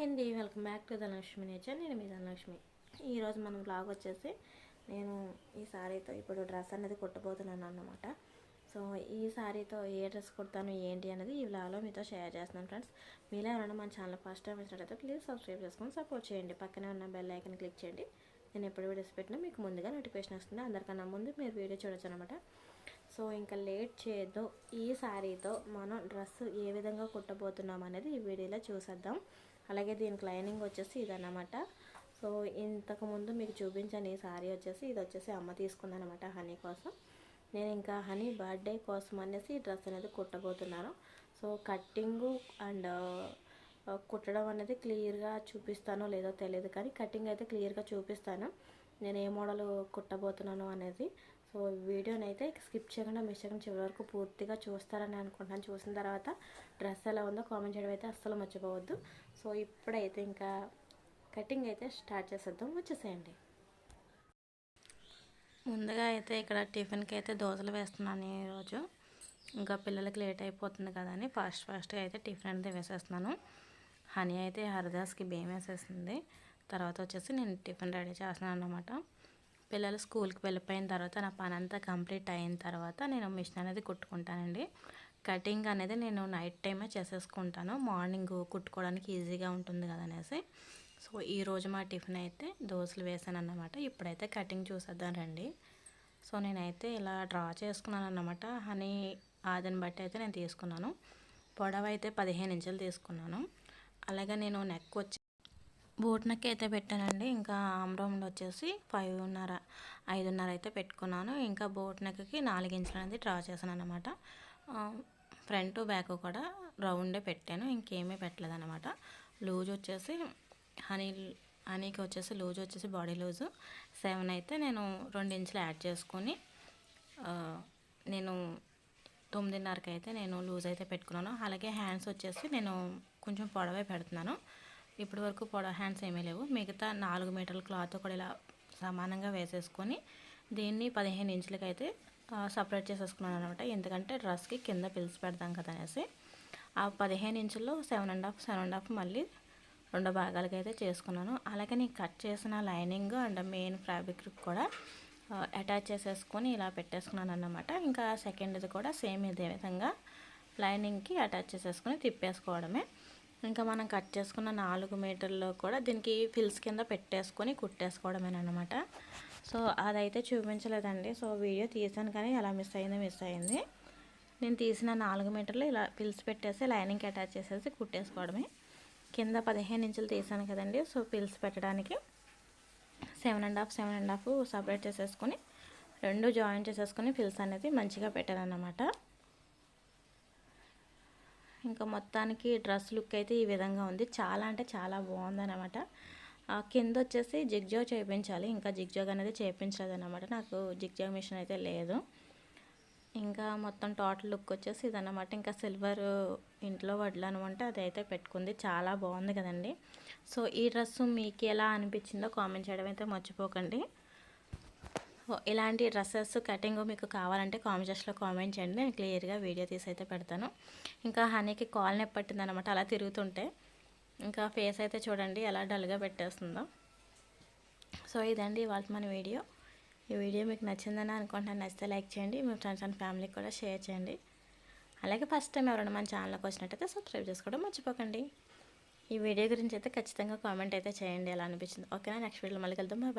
ఏంటి welcome back to Dhanalakshmi nature నేను మీ ధనలక్ష్మి ఈరోజు మనం బ్లాగ్ వచ్చేసి నేను ఈ శారీతో ఇప్పుడు డ్రెస్ అనేది కుట్టబోతున్నాను అన్నమాట. సో ఈ శారీతో ఏ డ్రెస్ కుడతాను ఏంటి అనేది ఈ బ్లాగ్లో మీతో షేర్ చేస్తున్నాను ఫ్రెండ్స్ మీలో ఎవరైనా మన ఛానల్ ఫస్ట్ టైం వచ్చినట్టయితే ప్లీజ్ సబ్స్క్రైబ్ చేసుకొని సపోర్ట్ చేయండి. పక్కనే ఉన్న బెల్ ఐకన్ క్లిక్ చేయండి. నేను ఎప్పుడు వీడియోస్ పెట్టినా మీకు ముందుగా నోటిఫికేషన్ వస్తుంది. అందరికన్నా ముందు మీరు వీడియో చూడొచ్చు అనమాట సో ఇంకా లేట్ చేయొద్దు. ఈ శారీతో మనం డ్రెస్ ఏ విధంగా కుట్టబోతున్నాం అనేది ఈ వీడియోలో చూసేద్దాం. అలాగే దీనికి లైనింగ్ వచ్చేసి ఇదన్నమాట. సో ఇంతకుముందు మీకు చూపించాను ఈ శారీ వచ్చేసి ఇది వచ్చేసి అమ్మ తీసుకుందనమాట హనీ కోసం. నేను ఇంకా హనీ బర్త్డే కోసం అనేసి ఈ డ్రెస్ అనేది కుట్టబోతున్నాను. సో కట్టింగు అండ్ కుట్టడం అనేది క్లియర్గా చూపిస్తానో లేదో తెలియదు కానీ కటింగ్ అయితే క్లియర్గా చూపిస్తాను. నేను ఏ మోడల్ కుట్టబోతున్నాను అనేది. సో వీడియోని అయితే స్కిప్ చేయకుండా మిస్ చేయకుండా చివరి వరకు పూర్తిగా చూస్తారని అనుకుంటున్నాను. చూసిన తర్వాత డ్రెస్ ఎలా ఉందో కామెంట్ చేయడం అయితే అస్సలు మర్చిపోవద్దు. సో ఇప్పుడైతే ఇంకా కటింగ్ అయితే స్టార్ట్ చేసేద్దాం. వచ్చేసేయండి. ముందుగా అయితే ఇక్కడ టిఫిన్కి అయితే దోశలు వేస్తున్నాను ఈరోజు ఇంకా పిల్లలకి లేట్ అయిపోతుంది కదా అని ఫాస్ట్ ఫాస్ట్గా అయితే టిఫిన్ అనేది వేసేస్తున్నాను. హనీ అయితే హరిదాస్కి బియ్యం వేసేసింది. తర్వాత వచ్చేసి నేను టిఫిన్ రెడీ చేస్తున్నాను అన్నమాట. పిల్లలు స్కూల్కి వెళ్ళిపోయిన తర్వాత నా పని అంతా కంప్లీట్ అయిన తర్వాత నేను మిషన్ అనేది కుట్టుకుంటానండి. కటింగ్ అనేది నేను నైట్ టైమే చేసేసుకుంటాను. మార్నింగ్ కుట్టుకోవడానికి ఈజీగా ఉంటుంది కదా అనేసి. సో ఈరోజు మా టిఫిన్ అయితే దోశలు వేసాను అన్నమాట. ఇప్పుడైతే కటింగ్ చూసేద్దాం రండి. సో నేనైతే ఇలా డ్రా చేసుకున్నాను అన్నమాట. హనీ ఆదిని బట్టి అయితే నేను తీసుకున్నాను. పొడవ అయితే పదిహేను ఇంచులు తీసుకున్నాను. అలాగే నేను నెక్ వచ్చి బోట్ నెక్ అయితే పెట్టానండి. ఇంకా ఆమ్రౌండ్ వచ్చేసి ఫైవ్న్నర ఐదున్నర అయితే పెట్టుకున్నాను. ఇంకా బోట్ నెక్కి నాలుగించులు అనేది డ్రా చేశాను అనమాట ఫ్రంట్ బ్యాక్ కూడా రౌండే పెట్టాను. ఇంకేమీ పెట్టలేదు అనమాట లూజ్ వచ్చేసి హనీ హనీకి వచ్చేసి లూజ్ వచ్చేసి బాడీ లూజు. సెవెన్ అయితే నేను రెండు ఇంచులు యాడ్ చేసుకొని నేను తొమ్మిదిన్నరకి అయితే నేను లూజ్ అయితే పెట్టుకున్నాను. అలాగే హ్యాండ్స్ వచ్చేసి నేను కొంచెం పొడవే పెడుతున్నాను. ఇప్పటి వరకు పొడవ హ్యాండ్స్ ఏమీ లేవు. మిగతా నాలుగు మీటర్ల క్లాత్ కూడా ఇలా సమానంగా వేసేసుకొని దీన్ని పదిహేను ఇంచులకి అయితే సపరేట్ చేసేసుకున్నాను అనమాట ఎందుకంటే డ్రెస్కి కింద పిలిచి పెడతాం కదా అనేసి. ఆ పదిహేను ఇంచుల్లో seven and half seven and half మళ్ళీ రెండు భాగాలకి అయితే చేసుకున్నాను. అలాగే నేను కట్ చేసిన లైనింగ్ అండ్ మెయిన్ ఫ్యాబ్రిక్ కూడా అటాచ్ చేసేసుకొని ఇలా పెట్టేసుకున్నాను అన్నమాట. ఇంకా సెకండ్ది కూడా సేమ్ ఇదే విధంగా లైనింగ్కి అటాచ్ చేసేసుకొని తిప్పేసుకోవడమే. ఇంకా మనం కట్ చేసుకున్న నాలుగు మీటర్లు కూడా దీనికి ఫిల్స్ కింద పెట్టేసుకొని కుట్టేసుకోవడమేనమాట సో అదైతే చూపించలేదండి. సో వీడియో తీసాను కానీ ఎలా మిస్ అయిందో మిస్ అయింది. నేను తీసిన నాలుగు మీటర్లు ఇలా పిల్స్ పెట్టేసి లైనింగ్కి అటాచ్ చేసేసి కుట్టేసుకోవడమే. కింద పదిహేను ఇంచులు తీసాను కదండి. సో పిల్స్ పెట్టడానికి seven and half seven and half separate చేసేసుకొని రెండు జాయిన్ చేసేసుకొని ఫిల్స్ అనేది మంచిగా పెట్టాను అన్నమాట ఇంకా మొత్తానికి డ్రెస్ లుక్ అయితే ఈ విధంగా ఉంది. చాలా అంటే చాలా బాగుందనమాట కింద వచ్చేసి జిగ్జాగ్ చేయించాలి ఇంకా జిగ్జాగ్ అనేది చేయించలేదు అనమాట నాకు జిగ్జాగ్ మిషన్ అయితే లేదు. ఇంకా మొత్తం టోటల్ లుక్ వచ్చేసి ఇదన్నమాట. ఇంకా సిల్వర్ ఇంట్లో వడ్లను అంటే అది అయితే పెట్టుకుంది. చాలా బాగుంది కదండి. సో ఈ డ్రెస్ మీకు ఎలా అనిపించిందో కామెంట్ చేయడం అయితే మర్చిపోకండి. ఇలాంటి డ్రెస్సెస్ కటింగ్ మీకు కావాలంటే కామెంట్ కామెంట్ చేయండి. నేను క్లియర్గా వీడియో తీసి అయితే పెడతాను. ఇంకా హనీకి కాల్ నొప్పి అనమాట అలా తిరుగుతుంటే. ఇంకా ఫేస్ అయితే చూడండి ఎలా డల్గా పెట్టేస్తుందో. సో ఇదండి ఇవాళ మన వీడియో. ఈ వీడియో మీకు నచ్చిందని అనుకుంటున్నాను. నచ్చితే లైక్ చేయండి. మీ ఫ్రెండ్స్ అండ్ ఫ్యామిలీకి కూడా షేర్ చేయండి. అలాగే ఫస్ట్ టైం ఎవరైనా మన ఛానల్కి వచ్చినట్టయితే సబ్స్క్రైబ్ చేసుకోవడం మర్చిపోకండి. ఈ వీడియో గురించి అయితే ఖచ్చితంగా కామెంట్ అయితే చేయండి. ఎలా అనిపించింది? ఓకేనా? నెక్స్ట్ వీడియో మళ్ళీ కలుద్దాం. బాయ్.